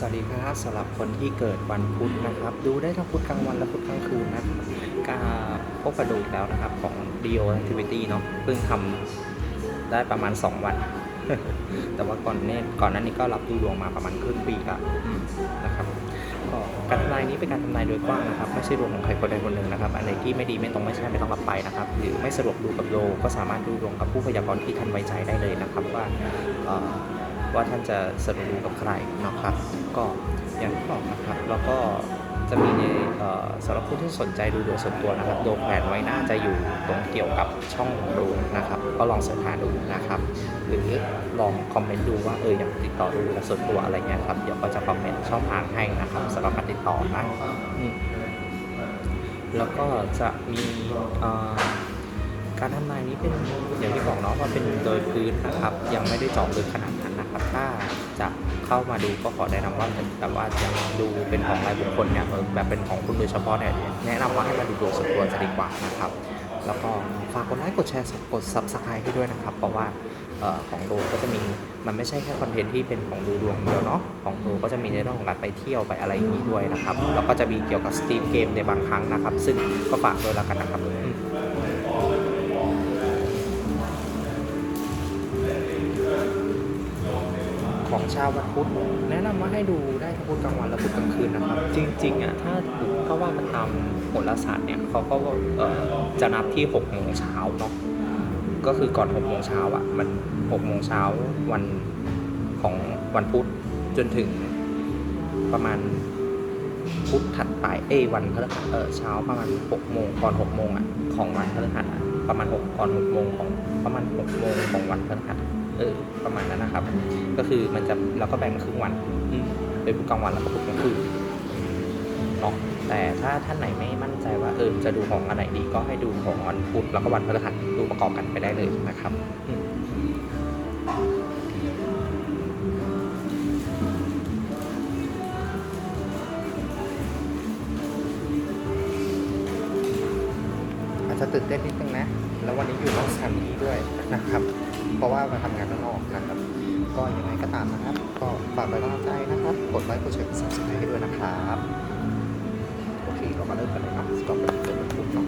สวัสดีครับสำหรับคนที่เกิดวันพุธนะครับ ดูได้ทั้งพุธกลางวันและพุธกลางคืนนะครับกาพบกระดูกแล้วนะครับของ Dio Activity เนาะเพิ่งทำได้ประมาณ 2 วัน แต่ว่าก่อนเนี้ก่อนนั้นนี้ก็รับดูดวงมาประมาณครึ่งปีละนะครับก็การทำนายนี้เป็นการทำนายโดยกว้างนะครับไม่ใช่ดวงของใครคนใดคนหนึ่งนะครับอันไหนที่ไม่ดีไม่ตรงไม่ใช่ไม่ต้องรับไปนะครับ หรือไม่สะดวกดูกับโลก็สามารถดูดวงกับผู้พยากรณ์ที่ท่านไว้ใจได้เลยนะครับว่าเอ่อ ว่าท่านจะสรุปกับใครนะครับ ก็อย่างที่บอกนะครับ แล้วก็จะมีในสำหรับผู้ที่สนใจดูดวงส่วนตัวนะครับโดมแผนไว้น่าจะอยู่ตรงเกี่ยวกับช่องดูนะครับ ก็ลองเสิร์ชหาดูนะครับ หรือลองคอมเมนต์ดูว่าเอออยากติดต่อดูแลส่วนตัวอะไรเงี้ยครับเดี๋ยวก็จะคอมเมนต์ช่องทางให้นะครับสำหรับการติดต่อนะแล้วก็จะมีการทำนายนี้เป็นอย่างที่บอกเนาะว่าเป็นโดยพื้นนะครับ ยังไม่ได้เจาะลึกขนาดนั้นนะ ครับถ้าจะเข้ามาดูก็ขอแนะนำว่าแต่ว่าจะดูเป็นของรายบุคคลเนี่ยแบบเป็นของคุณโดยเฉพาะเนี่ยแนะนำว่าให้มาดูดวงส่วนตัวจะดีกว่านะครับ แล้วก็ฝากกดไลค์กดแชร์กด subscribe ให้ด้วยนะครับ เพราะว่าออของดูก็จะมีมันไม่ใช่แค่คอนเทนต์ที่เป็นของดูดวงเดียวเนาะของดูก็จะมีในเรื่องของการไปเที่ยวไปอะไรอย่างนี้ด้วยนะครับแล้วก็จะมีเกี่ยวกับสตรีมเกมในบางครั้งนะครับ ซึ่งก็ฝากด้วยแล้วกันนะครับ ของชาววันพุธแนะนำว่าให้ดูได้ทั้งพุธกลางวันและพุธกลางคืนนะครับจริงๆอะถ้าถ้าว่ากันตามโหราศาสตร์เนี่ยเขาก็จะนับที่6โมงเช้าเนาะก็คือก่อน6โมงเช้าอะมัน6โมงเช้าวันของวันพุธจนถึงประมาณพุธถัดไปเอ้วันพฤหัสเออเช้าประมาณ6โมงก่อน6โมงอะของวันพฤหัสประมาณ6ก่อน6โมงของประมาณ6โมงของวันพฤหัส เออประมาณนั้นนะครับ ก็คือมันจะเราก็แบ่งครึ่งวันอืมเป็นพุธกลางวันแล้วก็พุธกลางคืนเนาะแต่ถ้าท่านไหนไม่มั่นใจว่าเออจะดูของอันไหนดีก็ให้ดูของวันพุธแล้วก็วันพฤหัสดูประกอบกันไปได้เลยนะครับอืมอาจจะตื่นเต้นนิดนึงนะ แล้ววันนี้อยู่นอกสถานที่ด้วยนะครับ เพราะว่ามาทำงานข้างนอกนะครับ ก็ยังไงก็ตามนะครับ ก็ฝากเป็นกำลังใจนะครับ กดไลค์กดแชร์กด subscribe ให้ด้วยนะครับ โอเคเรามาเริ่มกันเลยเนาะสต็อปเป็นเกิดเป็นปุ๊บเนาะ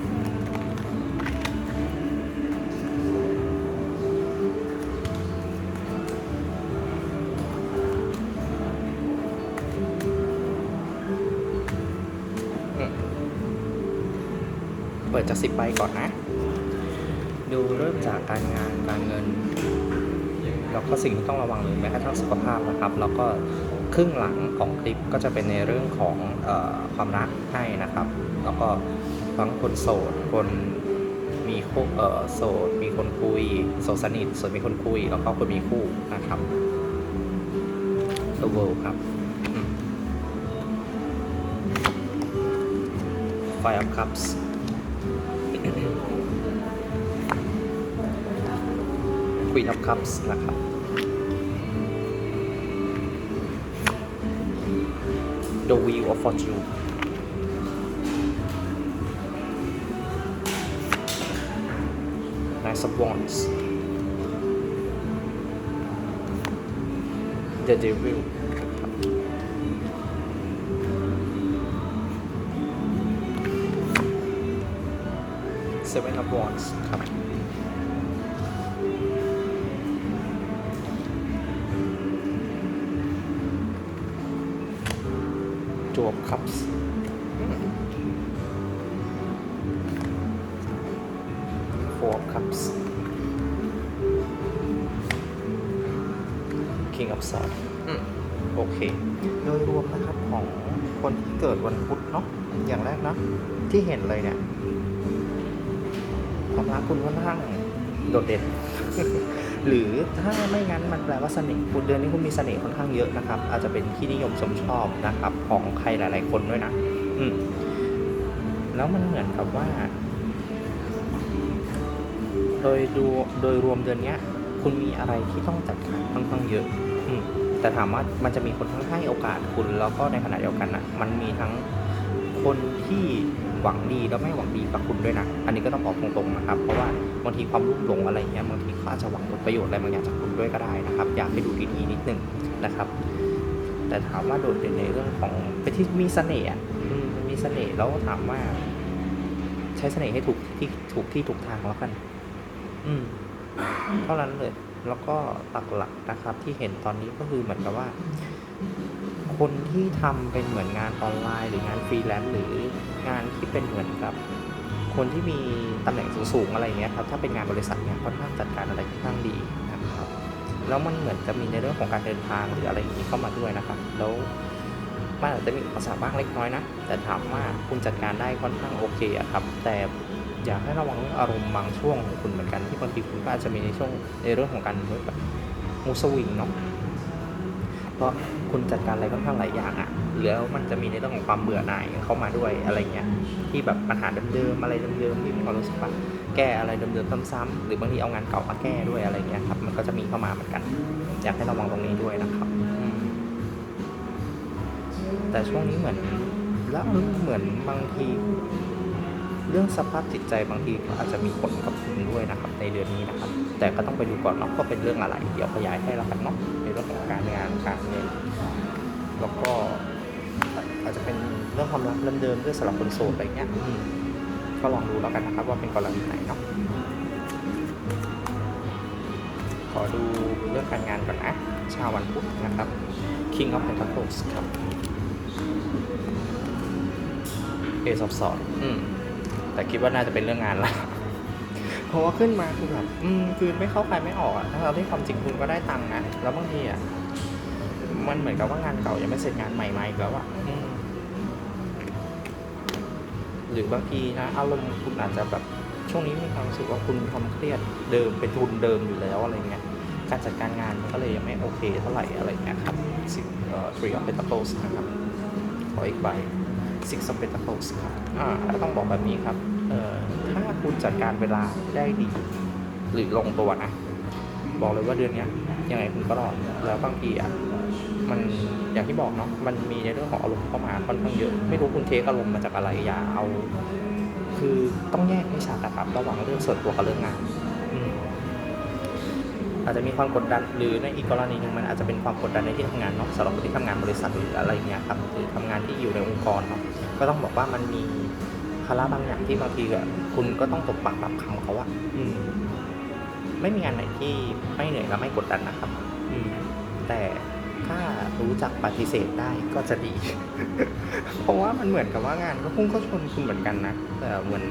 อืมเปิดจากสิบใบก่อนนะ ดูเริ่มจากการงานการเงินแล้วก็สิ่งที่ต้องระวังเลยแม้กระทั่งสุขภาพนะครับแล้วก็ครึ่งหลังของคลิปก็จะเป็นในเรื่องของออความรักให้นะครับ แล้วก็ทั้งคนโสดคนมีคู่โสดมีคนคุยโสดสนิทโสดมีคนคุย แล้วก็คนมีคู่นะครับ The World ครับ Five Cups Queen of Cups นะครับ The Wheel of Fortune Nine of Wands The Devil เซเว่นะครับ Seven of Wands ครับ Two of Cups อืม Four Cups King of Swords อืมโอเค โดยรวมนะครับของคนที่เกิดวันพุธเนาะอย่างแรกนะ ที่เห็นเลยเนี่ยความรักคุณค่อนข้างโดดเด่น หรือถ้าไม่งั้นมันแปลว่าเสน่ห์คุณเดือนนี้คุณมีเสน่ห์ค่อนข้างเยอะนะครับ อาจจะเป็นที่นิยมชมชอบนะครับของใครหลาย ๆ คนด้วยนะอืมแล้วมันเหมือนกับว่า โดยดูโดยรวมเดือนนี้คุณมีอะไรที่ต้องจัดการค่อนข้างเยอะ อืมแต่ถามว่ามันจะมีคนทั้งให้โอกาสคุณแล้วก็ในขณะเดียวกันอะ มันมีทั้งคนที่หวังดีแล้วไม่หวังดีกับคุณด้วยนะ อันนี้ก็ต้องบอกตรงๆนะครับ เพราะว่า บางทีความรุ่มหลงอะไรเงี้ยบางทีเขาอาจจะหวังผลประโยชน์อะไรบางอย่างจากคุณด้วยก็ได้นะครับ อยากให้ดูดีๆนิดนึงนะครับ แต่ถามว่าโดดเด่นในเรื่องของเป็นที่มีเสน่ห์อะมีเสน่ห์แล้วถามว่า ใช้เสน่ห์ให้ถูกที่ถูกที่ถูกทางแล้วกัน อืมเท่านั้นเลยแล้วก็หลักๆนะครับ ที่เห็นตอนนี้ก็คือเหมือนกับว่า คนที่ทำเป็นเหมือนงานออนไลน์ หรืองานฟรีแลนซ์หรืองานที่เป็นเหมือนกับ คนที่มีตำแหน่งสูงๆอะไรเงี้ยครับถ้าเป็นงานบริษัทเนี่ยค่อนข้างจัดการอะไรค่อนข้างดีนะครับแล้วมันเหมือนจะมีในเรื่องของการเดินทางหรืออะไรอย่างนี้เข้ามาด้วยนะครับ แล้วมันอาจจะมีอุปสรรคบ้างเล็กน้อยนะ แต่ถามว่าคุณจัดการได้ค่อนข้างโอเคอะครับ แต่อยากให้ระวังเรื่องอารมณ์บางช่วงของคุณเหมือนกันที่บางทีคุณก็อาจจะมีในช่วงในเรื่องของการแบบมูสวิงเนาะเพราะคุณจัดการอะไรค่อนข้างหลายอย่างอะ แล้วมันจะมีในเรื่องของความเบื่อหน่ายเข้ามาด้วยอะไรเงี้ยที่แบบปัญหาเดิมๆอะไรเดิมๆที่มีความรู้สึกว่าแก้อะไรเดิมๆซ้ำๆหรือบางทีเอางานเก่ามาแก้ด้วยอะไรเงี้ยครับมันก็จะมีเข้ามาเหมือนกัน อยากให้เระวังตรงนี้ด้วยนะครับ แต่ช่วงนี้เหมือนแล้วเหมือนบางทีเรื่องสภาพจิตใจบางทีก็อาจจะมีผลกับคุณด้วยนะครับ ในเดือนนี้นะครับ แต่ก็ต้องไปดูก่อนเนาะว่าเป็นเรื่องอะไร เดี๋ยวขยายให้แล้วกันเนาะในเรื่องของการงานการเงินแล้วก็ อาจจะเป็นเรื่องความรักเดิมๆด้วยสำหรับคนโสดอะไรเงี้ยอืมก็ลองดูแล้วกันนะครับว่าเป็นกรณีไหนเนาะขอดูเรื่องการงานก่อนนะชาววันพุธนะครับ King of Pentacles ครับ Ace of Swords อืมแต่คิดว่าน่าจะเป็นเรื่องงานละเพราะว่าขึ้นมาคือแบบอืมคือไม่เข้าใครไม่ออกอะถ้าเราที่ความจริงคุณก็ได้ตังค์นะแล้วบางทีอะมันเหมือนกับว่างานเก่ายังไม่เสร็จงานใหม่มาอีกแล้วอะอืม หรือบางทีนะอารมณ์คุณอาจจะแบบช่วงนี้มีความรู้สึกว่าคุณความเครียดเดิมเป็นทุนเดิมอยู่แล้วอะไรเงี้ยการจัดการงานมันก็เลยยังไม่โอเคเท่าไหร่อะไรเงี้ยครับสิเอ่อ three of pentacles นะครับขออีกใบ six of pentacles ครับอ่าต้องบอกแบบนี้ครับเอ่อถ้าคุณจัดการเวลาได้ดี หรือลงตัวนะ บอกเลยว่าเดือนเนี้ยยังไงคุณก็รอดแล้วบางทีอะมัน อย่างที่บอกเนาะมันมีในเรื่องของอารมณ์เข้ามาค่อนข้างเยอะ ไม่รู้คุณเทคอารมณ์มาจากอะไรอย่าเอา คือต้องแยกให้ชัดนะครับระหว่างเรื่องส่วนตัวกับเรื่องงานอาจจะมีความกดดันหรือในอีกกรณีหนึ่งมันอาจจะเป็นความกดดันในที่ทำงานเนาะสำหรับคนที่ทำงานบริษัทหรืออะไรเงี้ยครับหรือทำงานที่อยู่ในองค์กรเนาะก็ต้องบอกว่ามันมีภาระบางอย่างที่บางทีอะคุณก็ต้องตบปากรับคำเขาอะอืม ไม่มีงานไหนที่ไม่เหนื่อยและไม่กดดันนะครับ อืม แต่ รู้จักปฏิเสธได้ก็จะดี เพราะว่ามันเหมือนกับว่างานก็พุ่งเข้าชนคุณเหมือนกันนะแต่เหมือน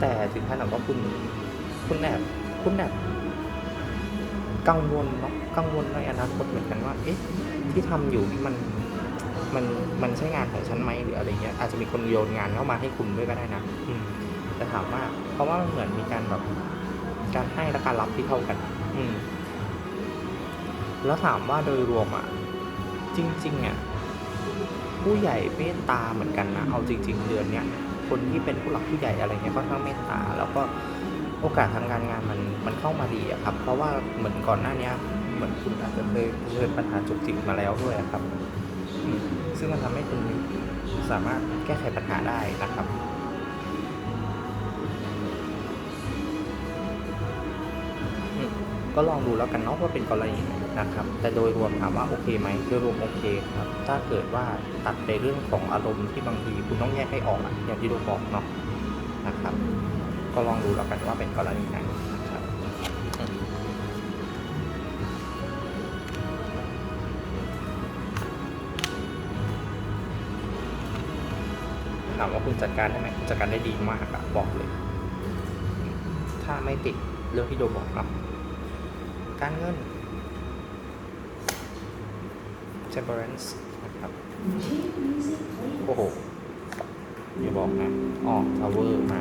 แต่ถึงขนาดว่าคุณคุณแอบคุณแอบกังวลเนาะกังวลในอนาคตเหมือนกันว่า เอ๊ะ ที่ทำอยู่นี่มันมันมันใช่งานของฉันไหมหรืออะไรเงี้ยอาจจะมีคนโยนงานเข้ามาให้คุณด้วยก็ได้นะอืมแต่ถามว่า เพราะว่ามันเหมือนมีการแบบการให้และการรับที่เท่ากัน อืม แล้วถามว่าโดยรวมอะจริงๆอะผู้ใหญ่เมตตาเหมือนกันนะเอาจริง ๆ เดือนเนี้ยคนที่เป็นผู้หลักผู้ใหญ่อะไรเงี้ยค่อนข้างเมตตาแล้วก็โอกาสทางการงานมันมันเข้ามาดีอะครับ เพราะว่าเหมือนก่อนหน้าเนี้ยเหมือนคุณอาจจะเคยเผชิญปัญหาจุกจิกมาแล้วด้วยอะครับ ซึ่งมันทำให้คุณสามารถแก้ไขปัญหาได้นะครับ ก็ลองดูแล้วกันเนาะว่าเป็นกรณีไหนนะครับ แต่โดยรวมถามว่าโอเคไหมโดยรวมโอเคครับ ถ้าเกิดว่าตัดในเรื่องของอารมณ์ที่บางทีคุณต้องแยกให้ออกอย่างที่เราบอกเนาะนะครับ ก็ลองดูแล้วกันว่าเป็นกรณีไหนนะครับถามว่าคุณจัดการได้ไหมจัดการได้ดีมากอะบอกเลย ถ้าไม่ติดเรื่องที่โดบอกเนาะ การเงิน temperance นะครับ โอ้โหอย่าบอกนะ ออก tower มา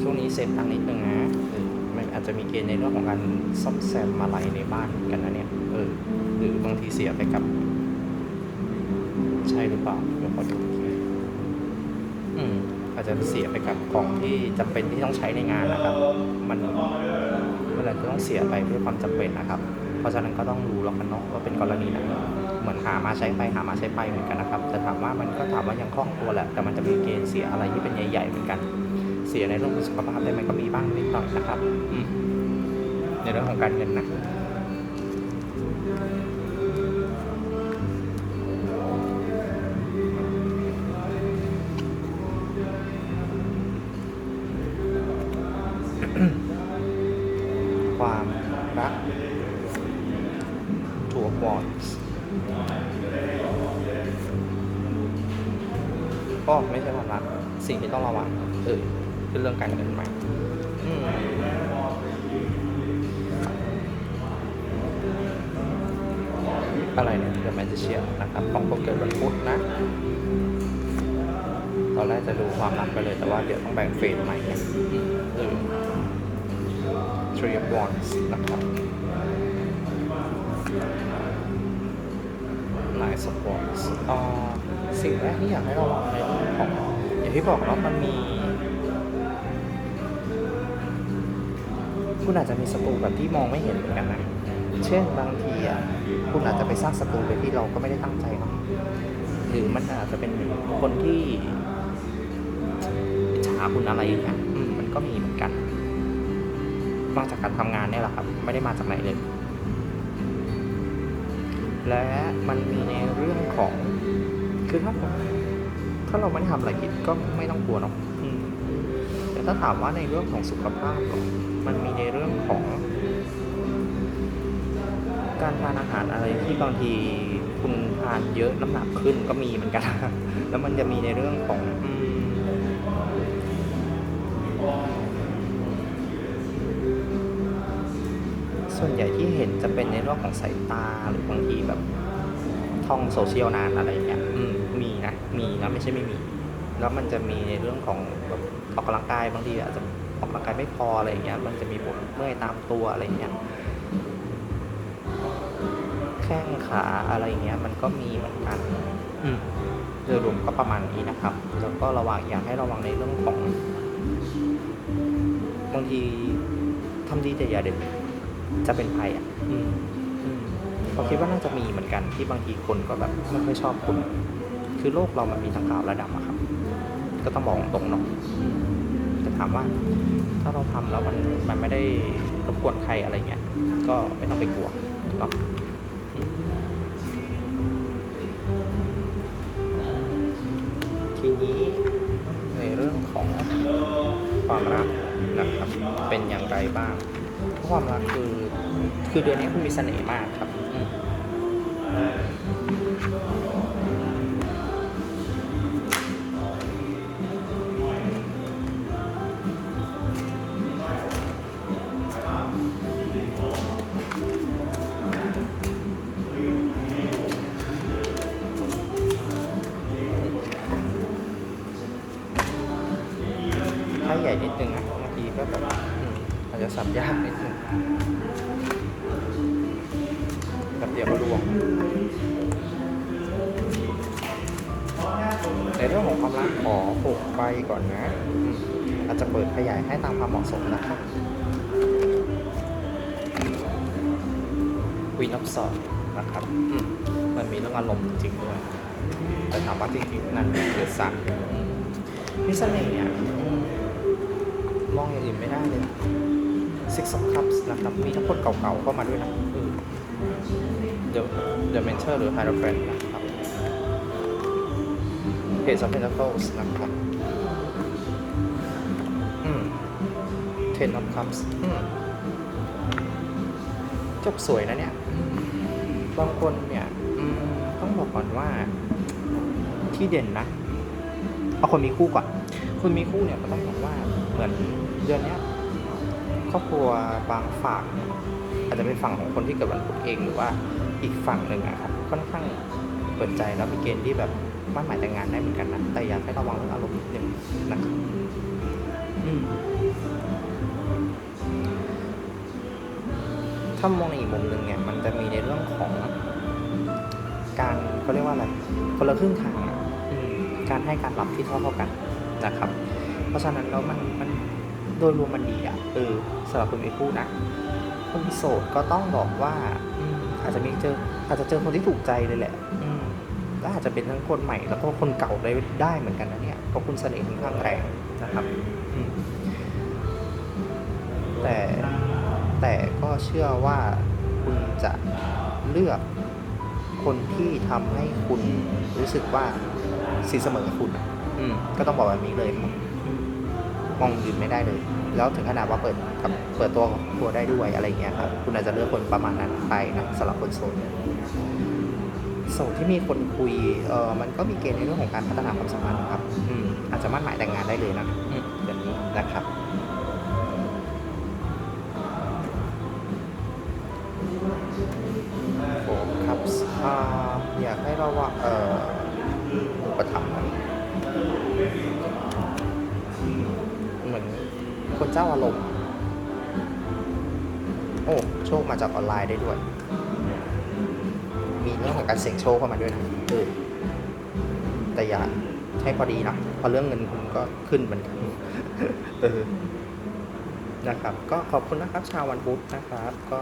ช่วงนี้เซฟตังค์นิดนึงนะเออมันอาจจะมีเกณฑ์ในเรื่องของการซ่อมแซมอะไรในบ้านกันนะเนี่ย เออ หรือบางทีเสียไปกับ ใช่หรือเปล่าเดี๋ยวขอดูอีกทีอืม อาจจะเสียไปกับของที่จำเป็นที่ต้องใช้ในงานนะครับ มันมันอาจจะต้องเสียไปด้วยความจำเป็นนะครับ เพราะฉะนั้นก็ต้องรู้แล้วกันเนาะว่าเป็นกรณีไหนเหมือนหามาใช้ไปหามาใช้ไปเหมือนกันนะครับ แต่ถามว่ามันก็ถามว่ายังคล่องตัวแหละแต่มันจะมีเกณฑ์เสียอะไรที่เป็นใหญ่ๆเหมือนกัน เสียในเรื่องของสุขภาพได้ไหมก็มีบ้างนิดหน่อยนะครับในเรื่องของการเงินนะือเรื่องการเงินใหม่อะไรเนี่ยเดอะแมจิเชียนะครับของคนเกิดวันพุธนะ ตอนแรกจะดูความรักไปเลยแต่ว่าเดี๋ยวต้องแบ่งเฟสใหม่ไงอืมเออ Three of Wands นะครับ Nine of Wands อ่าสิ่งแรกที่อยากให้เระวังในเรื่องของอย่างที่บอกว่ามันมี คุณอาจจะมีศัตรูแบบที่มองไม่เห็นเหมือนกันนะ เช่นบางทีอะคุณอาจจะไปสร้างศัตรูโดยที่เราก็ไม่ได้ตั้งใจเนาะหรือมันอาจจะเป็นคนที่อิจฉาคุณอะไรอย่างเงี้ยมันก็มีเหมือนกัน มาจากการทำงานเนี่ยแหละครับ ไม่ได้มาจากไหนเลย และมันมีในเรื่องของคือถ้าถ้าเราไม่ได้ทำอะไรผิดก็ไม่ต้องกลัวเนาะแต่ถ้าถามว่าในเรื่องของสุขภาพก็ มันมีในเรื่องของ การทานอาหารอะไรที่บางทีคุณทานเยอะน้ำหนักขึ้นก็มีเหมือนกัน แล้วมันจะมีในเรื่องของส่วนใหญ่ที่เห็นจะเป็นในเรื่องของสายตาหรือบางทีแบบท่องโซเชียลนานอะไรอย่างเงี้ยมมีนะ มีนะไม่ใช่ไม่มี แล้วมันจะมีในเรื่องของแบบออกกำลังกายบางทีอาจจะำลังกายไม่พออะไรอย่างเงี้ย มันจะมีปวดเมื่อยตามตัวอะไรอย่างเงี้ยแข้งขาอะไรอย่างเงี้ย มันก็มีเหมือนกัน อืมโดยรวมก็ประมาณนี้นะครับ แล้วก็ระวังอยากให้ระวังในเรื่องของบางทีทำดีแต่อย่าเด็ดจะเป็นภัยอะ อืมผมคิดว่าน่าจะมีเหมือนกันที่บางทีคนก็แบบไม่ค่อยชอบคุณ คือโลกเรามันมีทั้งขาวและดำอะครับ ก็ต้องบอกตรงเนาะอืมแต่ ถามว่า ถ้าเราทำแล้วมันมันไม่ได้รบกวนใครอะไรเงี้ยก็ไม่ต้องไปกลัวเนาะทีนี้ในเรื่องของความรักนะครับเป็นอย่างไรบ้างความรักคือคือเดือนนี้คุณมีเสน่ห์มากครับ อืมถ้าใหญ่นิดนึงนะบางทีก็แบบอืมอาจจะสับยากนิดนึงแบบเดียวก็รวมในเรื่องของความรักขอหกใบก่อนนะอืมอาจจะเปิดขยายให้ตามความเหมาะสมนะครับวินอฟสอดนะครับอืมมันมีเรื่องอารมณ์จริงๆด้วยแต่ถามว่าจริงๆนั่นคือสักมีเสน่ห์เนี่ยอื มมองอย่างอื่นไม่ได้เลย Six of Cups นะครับ มีทั้งคนเก่าๆเข้ามาด้วยนะอืม The The Mentor หรือ Hierophant นะครับ Page of Pentacles นะครับอืม Ten of Cups อืมจบสวยนะเนี่ยอืมบางคนเนี่ยอืมต้องบอกก่อนว่าที่เด่นนะ เอาคนมีคู่ก่อน คนมีคู่เนี่ยก็ต้องบอกว่า เหมือนเดือนนี้ครอบครัวบางฝั่งอาจจะเป็นฝั่งของคนที่เกิดวันพุธเองหรือว่าอีกฝั่งหนึ่งอะครับค่อนข้างเปิดใจแล้วมีเกณฑ์ที่แบบมั่นหมายแต่งงานได้เหมือนกันนะแต่อยากให้ระวังเรื่องอารมณ์นิดนึงนะครับถ้ามองในอีกมุมหนึ่งเนี่ย มันจะมีในเรื่องของการเขาเรียกว่าอะไรคนละครึ่งทางอะการให้การรับที่เท่าเท่ากันนะครับ เพราะฉะนั้นแล้วมันมันโดยรวมมันดีอะเออสำหรับคนมีคู่นะคนโสดก็ต้องบอกว่าอืมอาจจะมีเจอ อาจจะเจอคนที่ถูกใจเลยแหละอืมก็อาจจะเป็นทั้งคนใหม่แล้วก็คนเก่าได้ได้เหมือนกันนะเนี่ยเพราะคุณเสน่ห์ค่อนข้างแรงนะครับแต่แต่ก็เชื่อว่าคุณจะเลือกคนที่ทำให้คุณรู้สึกว่าสีเสมอคุณ อืม ก็ต้องบอกแบบนี้เลยครับ มองยืนไม่ได้เลย แล้วถึงขนาดว่าเปิดกับเปิดตัวตัวได้ด้วยอะไรเงี้ยครับคุณอาจจะเลือกคนประมาณนั้นไปนะสำหรับคนโสดโสดที่มีคนคุยเออมันก็มีเกณฑ์ในเรื่องของการพัฒนาความสัมพันธ์ครับอืมอาจจะมั่นหมายแต่งงานได้เลยนะอืมแบบนี้นะครับ คนเจ้าอารมณ์ โอ้โชคมาจากออนไลน์ได้ด้วย มีเรื่องของการเสี่ยงโชคเข้ามาด้วยนะแต่อย่าให้พอดีนะเพราะเรื่องเงินคุณก็ขึ้นเหมือนกันเออนะครับ ก็ขอบคุณนะครับ ชาววันพุธนะครับ ก็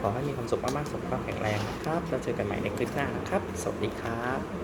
ขอให้มีความสุขมากๆสุขภาพแข็งแรงนะครับ แล้วเจอกันใหม่ในคลิปหน้านะครับ สวัสดีครับ